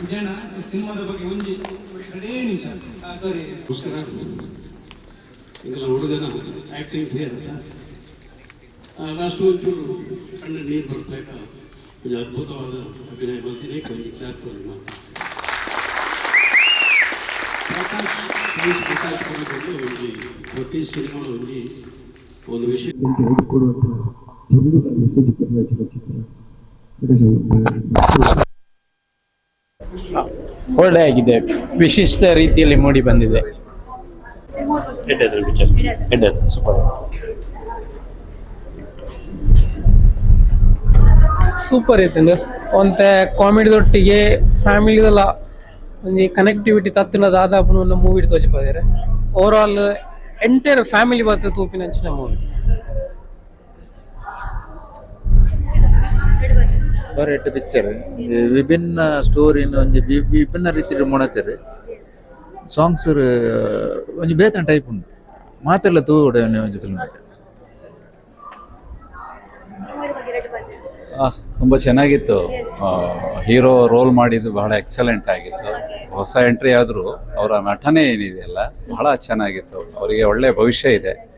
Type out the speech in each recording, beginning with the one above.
ಈ ಸಿನಿಮಾದ ಬಗ್ಗೆ ಒಂಜಿ ಎರಡೇ ನಿಮಿಷ ಸಾರಿ ನಮಸ್ಕಾರ ಈಗೆಲ್ಲ ಹುಡುಗನ ಆ್ಯಕ್ಟಿಂಗ್ ಫೇರ್ ಲಾಸ್ಟ್ ಒಂಚೂರು ಕಣ್ಣ ನೀರು ಬರ್ತಾಗ ಒಂದು ಅದ್ಭುತವಾದ ಅಭಿನಯ ಬಂದಿದೆ ಕೊಂಚ ಕ್ಲಾಪ್ ಮಾಡಿ ಮಾತು ಪ್ರಕಾಶ್ ಪ್ರಕಾಶ್ ಕೊಡಬೇಕು ಒಂಜಿ ಪ್ರತಿ ಸಿನಿಮಾ ಒಂಜಿ ಒಂದು ವಿಷಯ ಕೊಡುವಂಥ ಮೆಸೇಜ್ ಇತ್ತು ಚಲನಚಿತ್ರ ಪ್ರಕಾಶ್ ಒಳ್ಳೆ ಆಗಿದೆ ವಿಶಿಷ್ಟ ರೀತಿಯಲ್ಲಿ ಮೂಡಿ ಬಂದಿದೆ. ಸೂಪರ್ ಐತಂದು ಒಂತೆ ಕಾಮಿಡಿದೊಟ್ಟಿಗೆ ಫ್ಯಾಮಿಲಿದೆಲ್ಲ ಒಂಜಿ ಕನೆಕ್ಟಿವಿಟಿ ತತ್ತಿನ ಆದಾಪನ ಒಂದು ಮೂವಿ ತೋಜಿಪದೇರೆ ಓವರ್ ಆಲ್ ಎಂಟೈರ್ ಫ್ಯಾಮಿಲಿ ಬರ್ತದೆ ತೂಪಿನಂಚಿನ ಮೂವಿ ಬರೆಟ್ ಪಿಕ್ಚರ್ ವಿಭಿನ್ನ ಸ್ಟೋರಿನ ಒಂಜಿ ವಿ- ವಿಭಿನ್ನ ರೀತಿಡ್ ಮೊಣತೆರ್. ಸಾಂಗ್ಸ್ ಒಂಜಿ ಬೇತನ ಟೈಪ್ ಉಂಡು ಮಾತೆಲ್ಲ ತೂಡೆ ಒಂಜಿ ಫಿಲ್ಮ್ ತುಂಬ ಚೆನ್ನಾಗಿತ್ತು. ಹೀರೋ ರೋಲ್ ಮಾಡಿದ್ದು ಬಹಳ ಎಕ್ಸಲೆಂಟ್ ಆಗಿತ್ತು. ಹೊಸ ಎಂಟ್ರಿ ಆದರೂ ಅವರ ನಟನೆ ಏನಿದೆಯಲ್ಲ ಬಹಳ ಚೆನ್ನಾಗಿತ್ತು. ಅವರಿಗೆ ಒಳ್ಳೆಯ ಭವಿಷ್ಯ ಇದೆ.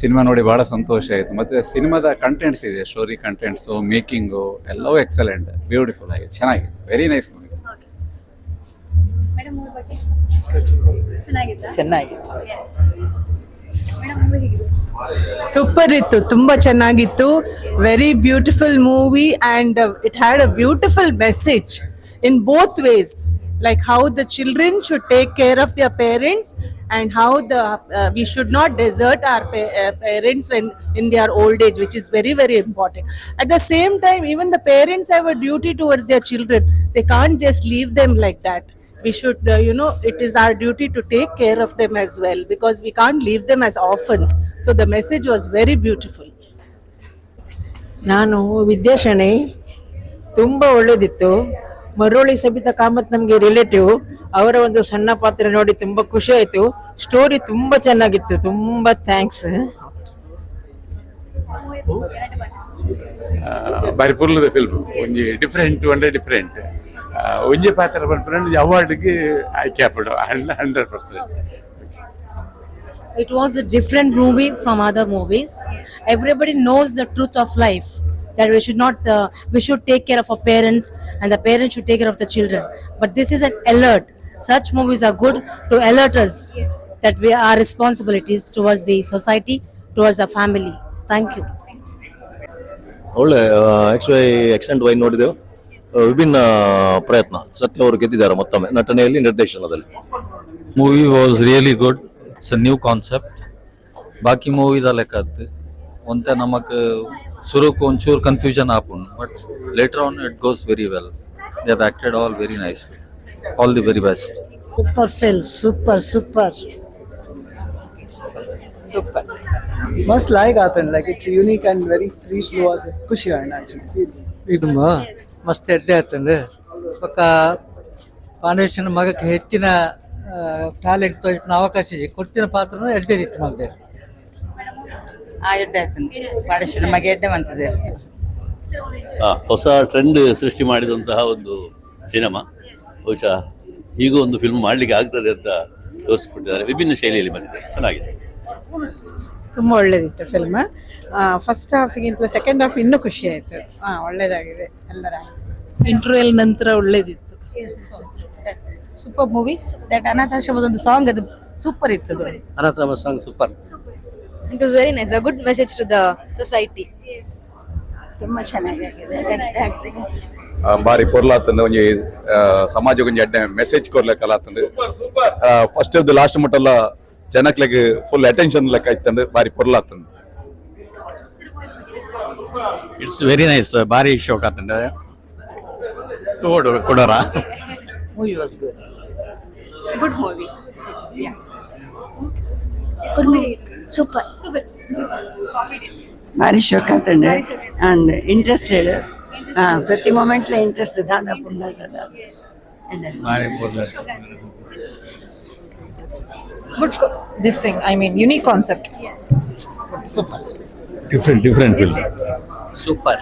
ಸಿನಿಮಾ ನೋಡಿ ಬಹಳ ಸಂತೋಷ ಆಯಿತು. ಮತ್ತು ಸಿನಿಮಾದ ಕಂಟೆಂಟ್ಸ್ ಇದೆ ಸ್ಟೋರಿ ಕಂಟೆಂಟ್ಸು ಮೇಕಿಂಗು ಎಲ್ಲವೂ ಎಕ್ಸಲೆಂಟ್ ಬ್ಯೂಟಿಫುಲ್ ಆಗಿದೆ ಚೆನ್ನಾಗಿದೆ ವೆರಿ ನೈಸ್ ಮೂವಿ ಸೂಪರ್ ಇತ್ತು ತುಂಬಾ ಚೆನ್ನಾಗಿತ್ತು. Very beautiful movie and it had a beautiful message in both ways like how the children should take care of their parents and how the uh, we should not desert our pa- uh, parents when in their old age which is very very important at the same time even the parents have a duty towards their children they can't just leave them like that we should uh, you know it is our duty to take care of them as well because we can't leave them as orphans so the message was very beautiful ನಾನು ವಿದ್ಯಾಶಣೆ ತುಂಬ ಒಳ್ಳೆದಿತ್ತು ಮರೋಳಿ ಸಬಿತಾ ಕಾಮತ್ ನಮಗೆ relative ಅವರ ಒಂದು ಸಣ್ಣ ಪಾತ್ರ ನೋಡಿ ತುಂಬ ಖುಷಿ ಆಯಿತು. ಸ್ಟೋರಿ ತುಂಬ ಚೆನ್ನಾಗಿತ್ತು. ತುಂಬ ಥ್ಯಾಂಕ್ಸ್ ಬಾರಿ ಪುರ್ಲದ ಫಿಲ್ಮ್ ಒಂಜಿ ಡಿಫ್ರೆಂಟ್ ಒಂದೇ ಡಿಫ್ರೆಂಟ್ ಒಂಜಿ ಪಾತ್ರ ಬರ್ಪುರ ಅವಾರ್ಡ್ಗೆ ಆಯ್ಕೆ ಆಗ್ಬಿಡು. Hundred percent It was a different movie from other movies. Everybody knows the truth of life. That we should not, uh, we should take care of our parents and the parents should take care of the children. But this is an alert. Such movies are good to alert us yes. that we are responsibilities towards the society, towards our family. Thank you. ಒಳ್ಳೆ actually ಎಕ್ಸೆಂಟ್ ವೈ ನೋಡಿದೆವು ವಿಭಿನ್ನ ಪ್ರಯತ್ನ ಸತ್ಯ ಅವರು ಗೆದ್ದಿದ್ದಾರೆ ಮತ್ತೊಮ್ಮೆ ನಟನೆಯಲ್ಲಿ ನಿರ್ದೇಶನದಲ್ಲಿ movie was really good it's a new concept ಬಾಕಿ ಮೂವಿದ ಲೆಕ್ಕ ಒಂತೆ ನಮಕ್ ಸುರುಕು ಒಂಚೂರು ಕನ್ಫ್ಯೂಷನ್ ಆಪುಂಡು but later on it goes very well they have acted all very nice all the very best super feel super super super ಮಸ್ತ್ like ಆತಂಡ್ like it's unique and very free flow ಆದ ಖುಷಿ ಆಯ್ತು actually ಇದು ಮಸ್ತ್ ಎಡ್ಡೆ ಆತಂದು ಪಕ್ಕ ಪಾಂಡವೇಶನ ಮಗಕ್ಕೆ ಹೆಚ್ಚಿನ talent ತೋರಿಸಿನ ಅವಕಾಶ ಇದೆ. ಕೊಟ್ಟಿನ ಪಾತ್ರನೂ ಎಡ್ಡೆ ರೀತಿ ಮಾಡಿದೆ. ಆ ಎಡ್ಡೆ ಆಯ್ತು ಪಾಡೇಶ್ವರ ಮಗೆ ಎಡ್ಡೆ ಬಂತದೆ ಹೊಸ ಟ್ರೆಂಡ್ ಸೃಷ್ಟಿ ಮಾಡಿದಂತಹ ಒಂದು ಸಿನಿಮಾ. ಬಹುಶಃ ಹೀಗೂ ಒಂದು ಫಿಲ್ಮ್ ಮಾಡಲಿಕ್ಕೆ ಆಗ್ತದೆ ಅಂತ ತೋರಿಸ್ಕೊಟ್ಟಿದ್ದಾರೆ. ವಿಭಿನ್ನ ಶೈಲಿಯಲ್ಲಿ ಬಂದಿದೆ. ಚೆನ್ನಾಗಿದೆ. ತುಂಬ ಒಳ್ಳೆದಿತ್ತು ಫಿಲ್ಮ್ ಫಸ್ಟ್ ಹಾಫಿಗಿಂತ ಸೆಕೆಂಡ್ ಹಾಫ್ ಇನ್ನೂ ಖುಷಿ ಆಯಿತು. ಹಾಂ ಒಳ್ಳೇದಾಗಿದೆ ಎಲ್ಲರ. ಇಂಟರ್ವೆಲ್ ನಂತರ ಒಳ್ಳೇದಿತ್ತು. ಸೂಪರ್ ಮೂವಿ ದಟ್ ಅನಾಥಾಶ್ರಮದ ಒಂದು ಸಾಂಗ್ ಅದು ಸೂಪರ್ ಇತ್ತು. ಅದು ಅನಾಥ song super It was very nice a good message to the society ತುಂಬಾ ಚೆನ್ನಾಗಿದೆ ಬಾರಿ ಪೊರ್ಲಾತಂದು ಒಂಜಿ ಸಮಾಜ ಒಂಜಿ ಎಡ್ಡೆ ಮೆಸೇಜ್ ಕೊರ್ಲೆಕ್ಕಲಾತಂದು ಫಸ್ಟ್ ಆಫ್ ದ ಲಾಸ್ಟ್ ಮುಟ್ಟಲ್ಲ ಜನಕ್ಲೆಗ್ ಫುಲ್ ಅಟೆನ್ಷನ್ ಲೆಕ್ಕ ಇತ್ತಂದು ಬಾರಿ ಪೊರ್ಲಾತಂದು ಇಟ್ಸ್ ವೆರಿ ನೈಸ್ ಬಾರಿ ಶೋಕ್ ಆತಂಡ ಕೊಡೋರ? Movie was good good movie Super. Super. ಭಾರಿ ಶೋಕ್ ಆತಂಡೆ ಅಂಡ್ ಇಂಟ್ರೆಸ್ಟೆಡ್ ಹಾಂ ಪ್ರತಿ ಮೊಮೆಂಟ್ಲೆ ಇಂಟ್ರೆಸ್ಟ್ ದಾದ ಭಾರಿ good co- this thing i mean unique concept. Different different film super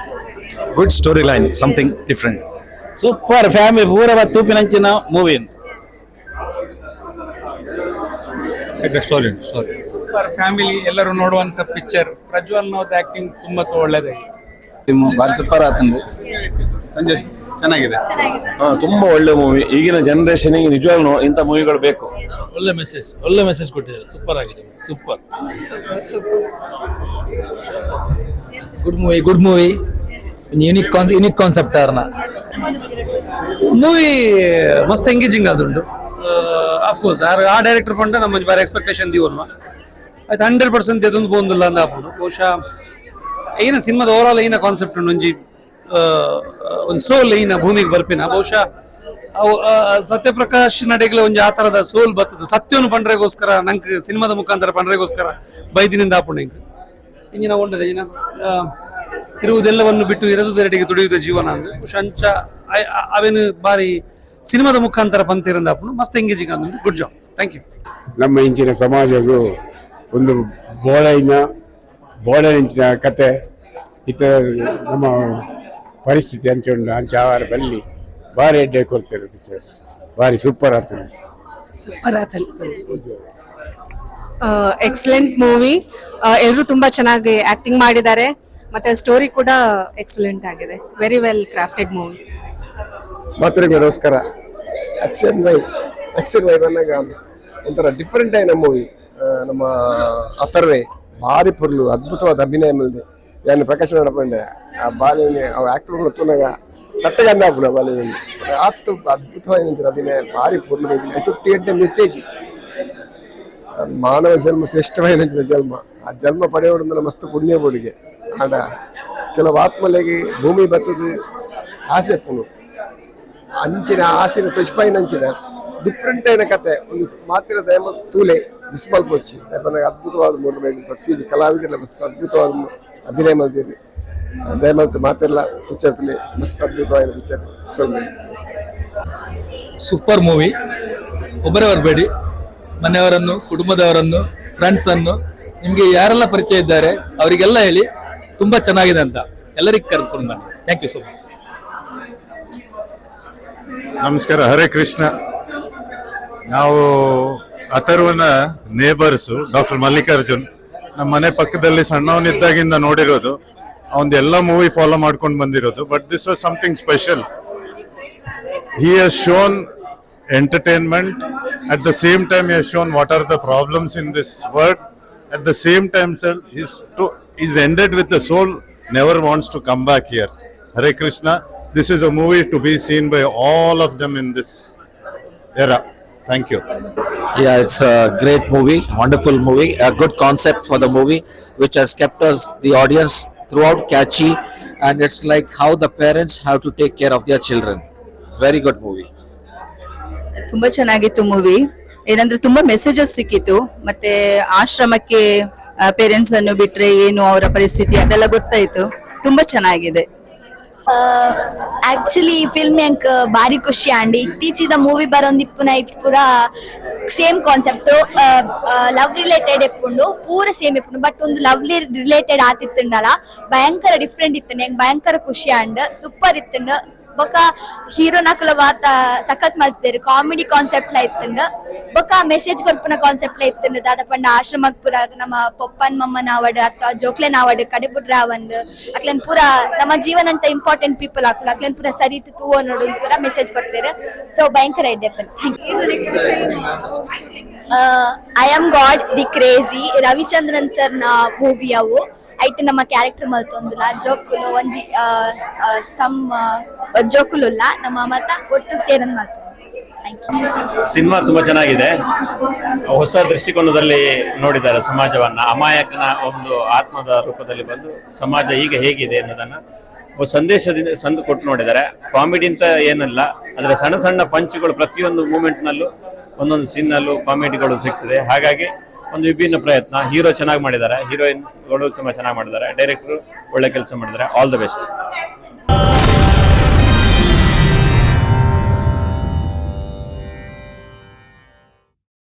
good story line something different super family ಪೂರ ತೂಪಿನಂಚಿನ movie story story super family ಎಲ್ಲರೂ ನೋಡುವಂತ picture Prajwal ನೋತ್ acting ತುಂಬಾ ಒಳ್ಳೆದಾಗಿ ಭಾರಿ ಸೂಪರ್ ಆತಂದು ಸಂಜೆ ಚೆನ್ನಾಗಿದೆ. ತುಂಬಾ ಒಳ್ಳೆ ಮೂವಿ ಈಗಿನ ಜನರೇಷನ್ಗೆ ನಿಜವಾಗ್ಲೂ ಇಂಥ ಮೂವಿಗಳು ಬೇಕು. ಒಳ್ಳೆ ಮೆಸೇಜ್ ಒಳ್ಳೆ ಮೆಸೇಜ್ ಕೊಟ್ಟಿದ್ದಾರೆ. ಸೂಪರ್ ಆಗಿದೆ. Super good movie good movie unique cons unique concept ಅವ್ರನ್ನ ಮೂವಿ ಮಸ್ತ್ ಎಂಗೇಜಿಂಗ್ ಆದುಂಡು ಆಫ್ಕೋರ್ಸ್ ಆ ಡೈರೆಕ್ಟರ್ ಪಂಡ ನಮ್ಮ ಬಾರಿ ಎಕ್ಸ್ಪೆಕ್ಟೇಷನ್ ದೀವನ್ಮ ಆಯ್ತು ಹಂಡ್ರೆಡ್ ಪರ್ಸೆಂಟ್ ಎದೊಂದು ಬಂದಿಲ್ಲ ಅಂದ ಆಪುಂಡು ಬಹುಶಃ ಏನ ಸಿನಿಮಾದ ಓವರ್ ಆಲ್ ಏನ ಕಾನ್ಸೆಪ್ಟ್ ಉಂಡು ಒಂಜಿ ಒಂದು ಸೋಲ್ ಏನ ಭೂಮಿಗೆ ಬರ್ಪಿನ. ಬಹುಶಃ ಅವು ಸತ್ಯಪ್ರಕಾಶ್ ನಡೆಗ್ಲ ಒಂಜಿ ಆ ತರದ ಸೋಲ್ ಬರ್ತದ. ಸತ್ಯವನ್ನು ಪಂಡ್ರೆಗೋಸ್ಕರ ನಂಗೆ ಸಿನಿಮಾದ ಮುಖಾಂತರ ಪಂಡ್ರೆಗೋಸ್ಕರ ಬೈದಿನಿಂದ ಆಪುಂಡು ಇಂಕ್ ಇಂಜಿನ ಒಂಡದೆ ಆ, ಇರುವುದೆಲ್ಲವನ್ನು ಬಿಟ್ಟು ಇರದುದೆರಡಿಗೆ ತುಡಿಯುವುದ ಜೀವನ ಅಂದ್ರೆ. ಅಂಚ ಅವೇನು ಬಾರಿ ಸಿನಿಮಾದ ಮುಖಾಂತರ ಬಂತಿರಂದ ಮಸ್ತ್ ಎಂಗೇಜಿಂಗ್ ಅಂದ್ರೆ ಗುಡ್ ಜಾಬ್ ಥ್ಯಾಂಕ್ ಯು ನಮ್ಮ ಇಂಚಿನ ಸಮಾಜಗೂ ಒಂದು ಬೋಳೈನ ಇಂಚಿನ ಕತೆ ಇತರ ನಮ್ಮ ಪರಿಸ್ಥಿತಿ ಅಂಚೆ ಆಹಾರ ಬಲ್ಲಿ ಭಾರಿ ಎಡ್ಡೆ ಕೊಡ್ತಾರೆ ಪಿಕ್ಚರ್ ಭಾರಿ ಸೂಪರ್ ಆಗ್ತದೆ ಎಕ್ಸಲೆಂಟ್ ಮೂವಿ ಎಲ್ಲರೂ ತುಂಬಾ ಚೆನ್ನಾಗಿ ಆಕ್ಟಿಂಗ್ ಮಾಡಿದ್ದಾರೆ. ಮತ್ತೆ ಸ್ಟೋರಿ ಕೂಡ ಎಕ್ಸಲೆಂಟ್ ಆಗಿದೆ. ವೆರಿ ವೆಲ್ ಕ್ರಾಫ್ಟೆಡ್ ಮೂವಿ ಮಾತೃಗೆ ನಮಸ್ಕಾರ. ಅಕ್ಷನ್ ವೈ ಅಕ್ಷನ್ ವೈ ಬಂದಾಗ ಒಂಥರ ಡಿಫ್ರೆಂಟ್ ಆಯ್ನ ಮೂವಿ ನಮ್ಮ ಅಥರ್ವೇ, ಭಾರಿ ಪುರ್ಲು, ಅದ್ಭುತವಾದ ಅಭಿನಯ ಮೇಲೆ ಯಾನು ಪ್ರಕಾಶ್ ನಡಪಂಡೆ ಆ ಬಾಲಿನ ಅವ ಆಕ್ಟರ್ ಗೊತ್ತುನಾಗ ತಟ್ಟಗೆ ಹಾಕ್ಬಿಡ ಬಾಲಿನ ಆತು ಅದ್ಭುತವಾದ ಅಭಿನಯ, ಭಾರಿ ಪುರ್ಲು ಬೇಕಿಲ್ಲ ತುಟ್ಟಿ ಮೆಸೇಜ್ ಮಾನವ ಜನ್ಮ ಶ್ರೇಷ್ಠమైన ಜನ್ಮ. ಆ ಜನ್ಮ ಪಡೆಯೋದ್ರಿಂದ ಮಸ್ತ್ ಪುಣ್ಯ ಬೋಡಿಗೆ ಆಡ ಕೆಲವು ಆತ್ಮಲೆಗೆ ಭೂಮಿ ಬತ್ತದೆ, ಆಸೆ ಪುಣು ಅಂಚಿನ ಹಾಸಿನ ಅಂಚಿನ ಡಿಫ್ರೆಂಟ್ ಏನ ಕತೆ. ಒಂದು ಮಾತಿನ ದಯಮ ತೂಲೆ ಬಿಸ್ಮಲ್ ಪೋಚಿ ನನಗೆ ಅದ್ಭುತವಾದ ಮೂರು ಪ್ರತಿ ಪ್ರತಿಯೊಂದು ಕಲಾವಿದರೆಲ್ಲ ಮಸ್ತ್ ಅದ್ಭುತವಾದ ಅಭಿನಯ ಮಾಡಿದಿರಿ ದಯಮಾಡಿದ ಮಾತೆಲ್ಲ ಪಿಕ್ಚರ್ ಮಸ್ತ್ ಅದ್ಭುತವಾದ ವಿಚಾರ ಸೂಪರ್ ಮೂವಿ ಒಬ್ಬರೇ ಬರಬೇಡಿ. ಮನೆಯವರನ್ನು, ಕುಟುಂಬದವರನ್ನು ಫ್ರೆಂಡ್ಸನ್ನು ನಿಮಗೆ ಯಾರೆಲ್ಲ ಪರಿಚಯ ಇದ್ದಾರೆ, ಅವರಿಗೆಲ್ಲ ಹೇಳಿ ತುಂಬ ಚೆನ್ನಾಗಿದೆ ಅಂತ ಎಲ್ಲರಿಗೂ ಕರ್ಕೊಂಡು ಬನ್ನಿ. ಥ್ಯಾಂಕ್ ಯು ಸೋ ಮಚ್ ನಮಸ್ಕಾರ, ಹರೇ ಕೃಷ್ಣ. ನಾವು ಅಥರ್ವನ ನೇಬರ್ಸು ಡಾಕ್ಟರ್ ಮಲ್ಲಿಕಾರ್ಜುನ್, ನಮ್ಮ ಮನೆ ಪಕ್ಕದಲ್ಲಿ ಸಣ್ಣವನಿದ್ದಾಗಿಂದ ನೋಡಿರೋದು. ಅವನದು ಎಲ್ಲ ಮೂವಿ ಫಾಲೋ ಮಾಡ್ಕೊಂಡು ಬಂದಿರೋದು but this was something special he has shown entertainment at the same time he has shown what are the problems in this world. At the same time cell is to is ended with the soul never wants to come back here. Hare krishna this is a movie to be seen by all of them in this era thank you Yeah, it's a great movie, wonderful movie, a good concept for the movie, which has kept us, the audience, throughout catchy. And it's like how the parents have to take care of their children. Very good movie. ತುಂಬಾ ಚೆನ್ನಾಗಿತ್ತು movie ಏನಂದ್ರೆ ತುಂಬಾ messages ಸಿಕ್ಕಿತ್ತು ಮತ್ತೆ ಆಶ್ರಮಕ್ಕೆ parents ಅನ್ನು ಬಿಟ್ರೆ ಏನು ಅವರ ಪರಿಸ್ಥಿತಿ ಅದೆಲ್ಲ ಗೊತ್ತಾಯ್ತು ತುಂಬಾ ಚೆನ್ನಾಗಿದೆ ಆಕ್ಚುಲಿ ಫಿಲ್ಮ್ ಎಂಕ್ ಬಾರಿ ಖುಷಿ ಆಂಡಿ ಇತ್ತೀಚಿದ ಮೂವಿ ಬರೋಂದು ಇಪ್ಪುನ ಇಟ್ಟು ಪೂರ ಸೇಮ್ ಕಾನ್ಸೆಪ್ಟ್ ಲವ್ ರಿಲೇಟೆಡ್ ಎಪ್ಪುಂಡು ಪೂರ ಸೇಮ್ ಎಪ್ಪುಂಡು ಬಟ್ ಒಂದು ಲವ್ಲಿ ರಿಲೇಟೆಡ್ ಆತಿತ್ತುಂಡಲ್ಲ, ಭಯಂಕರ ಡಿಫ್ರೆಂಟ್ ಇತ್ತು, ನಂಗೆ ಭಯಂಕರ ಖುಷಿ ಆಂಡ್ ಸೂಪರ್ ಇತ್ತುಂಡು. ಬೊಕ್ಕ ಹೀರೋ ನಕುಲ ವಾತ ಸಖತ್ ಮಾಡ್ತಿದ್ದಾರೆ. ಕಾಮಿಡಿ ಕಾನ್ಸೆಪ್ಟ್ ಲ ಇತ್ತಂಡ ಬೊಕ್ಕ ಮೆಸೇಜ್ ಕೊರ್ಪುನ ಕಾನ್ಸೆಪ್ಟ್ ಲ ಇತ್ತಂಡ ದಾದ ಪಂಡ ಆಶ್ರಮಕ್ ಪುರ ನಮ್ಮ ಪೊಪ್ಪನ್ ಮಮ್ಮನ ಆವಡ್ ಅಥವಾ ಜೋಕ್ಲೆನ್ ಆವಡ್ ಕಡೆ ಬುಡ್ರ ಅವಂಡ್ ಅಕ್ಲೆನ್ ಪೂರ ನಮ್ಮ ಜೀವನ ಅಂತ ಇಂಪಾರ್ಟೆಂಟ್ ಪೀಪಲ್ ಹಾಕಲ್ಲ ಅಕ್ಲೆನ್ ಪುರ ಸರಿ ಇಟ್ಟು ತೂವ ನೋಡು ಪೂರ ಮೆಸೇಜ್ ಕೊಡ್ತಾರೆ. ಸೊ ಭಯಂಕರ idea I am God the crazy Ravichandran ಸರ್ನ ಮೂವಿ ಅವು. ಐಟ್ ನಮ್ಮ ಕ್ಯಾರೆಕ್ಟರ್ ಮಲ್ತೊಂದುಲ. ಜೋಕುಲು ಒಂಜಿ ಸಮ್ ಜೋಕುಲುಲ್ಲ, ನಮ್ಮ ಮತ ಒಟ್ಟು ಸೇರನ್ ಮಾತು. ಸಿನಿಮಾ ತುಂಬಾ ಚೆನ್ನಾಗಿದೆ. ಹೊಸ ದೃಷ್ಟಿಕೋನದಲ್ಲಿ ನೋಡಿದ್ದಾರೆ ಸಮಾಜವನ್ನ. ಅಮಾಯಕನ ಒಂದು ಆತ್ಮದ ರೂಪದಲ್ಲಿ ಬಂದು ಸಮಾಜ ಈಗ ಹೇಗಿದೆ ಅನ್ನೋದನ್ನ ಒಂದು ಸಂದೇಶದಿಂದ ಸಂದು ಕೊಟ್ಟು ನೋಡಿದ್ದಾರೆ. ಕಾಮಿಡಿ ಅಂತ ಏನಲ್ಲ ಅದರ ಸಣ್ಣ ಸಣ್ಣ ಪಂಚುಗಳು ಪ್ರತಿಯೊಂದು ಮೂಮೆಂಟ್ನಲ್ಲೂ ಒಂದೊಂದು ಸೀನ್ನಲ್ಲೂ ಕಾಮಿಡಿಗಳು ಸಿಗ್ತದೆ. ಹಾಗಾಗಿ ಒಂದು ವಿಭಿನ್ನ ಪ್ರಯತ್ನ. ಹೀರೋ ಚೆನ್ನಾಗಿ ಮಾಡಿದ್ದಾರೆ. ಹೀರೋಯಿನ್ಗಳು ತುಂಬಾ ಚೆನ್ನಾಗಿ ಮಾಡಿದ್ದಾರೆ. ಡೈರೆಕ್ಟರ್ ಒಳ್ಳೆ ಕೆಲಸ ಮಾಡಿದ್ದಾರೆ. All the best